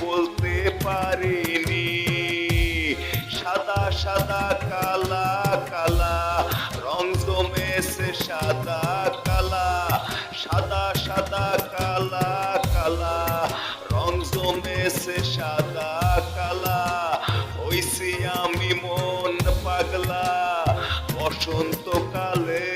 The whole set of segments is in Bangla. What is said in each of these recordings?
বলতে পারিনি। সাদা সাদা, কালা কালা, রং জমেছে সাদা, কালা। সাদা সাদা, কালা কালা, রং জমেছে সাদা, কালা। হইছি আমি মন পাগলা, বসন্তকালে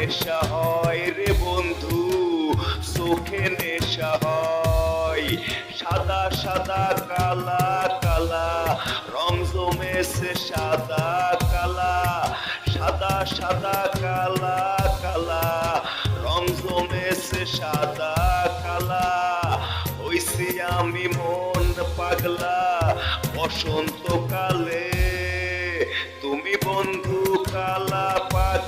নেশা হয় রে বন্ধু, চোখে নেশা হয়। সাদা সাদা, কালা কালা রং জমেছে সাদা, কালা। সাদা সাদা, কালা কালা রং জমেছে সাদা, কালা। হইছি আমি মন পাগলা, বসন্তকালে। তুমি বন্ধু কালা যেন